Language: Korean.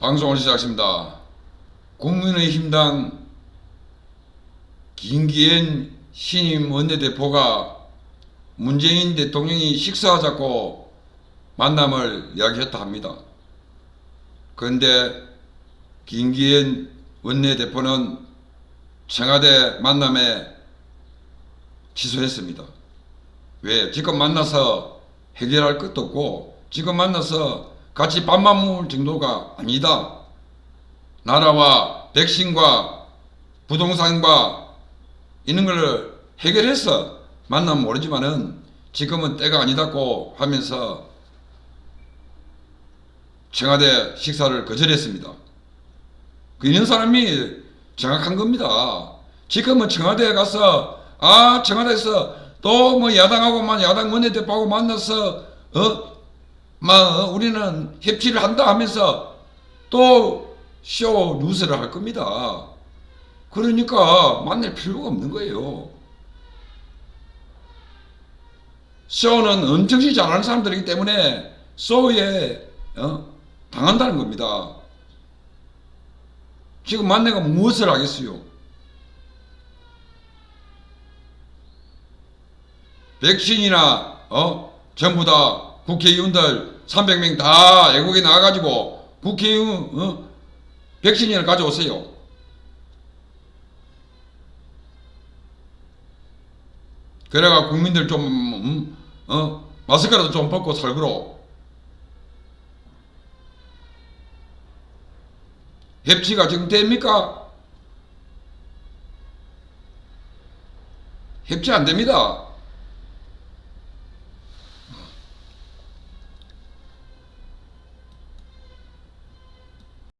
방송을 시작했습니다. 국민의힘당 김기현 신임 원내대표가 문재인 대통령이 식사 잡고 만남을 이야기했다 합니다. 그런데 김기현 원내대표는 청와대 만남에 취소했습니다. 왜? 지금 만나서 해결할 것도 없고 지금 만나서 같이 밥만 먹을 정도가 아니다. 나라와 백신과 부동산과 이런 걸 해결해서 만나면 모르지만은 지금은 때가 아니다고 하면서 청와대 식사를 거절했습니다. 그 이런 사람이 정확한 겁니다. 지금은 청와대에 가서 아 청와대에서 또 뭐 야당하고만 야당 원내대표하고 만나서 어 막 우리는 협치를 한다 하면서 또 쇼 뉴스를 할 겁니다. 그러니까 만날 필요가 없는 거예요. 쇼는 엄청시 잘하는 사람들이기 때문에 쇼에 어? 당한다는 겁니다. 지금 만내가 무엇을 하겠어요? 백신이나 어 전부 다 국회의원들 300명 다 애국에 나와가지고 국회의원 어? 백신을 가져오세요. 그래가 국민들 좀 음, 어? 마스크라도 좀 벗고 살도록 협치가 지금 됩니까? 협치 안 됩니다.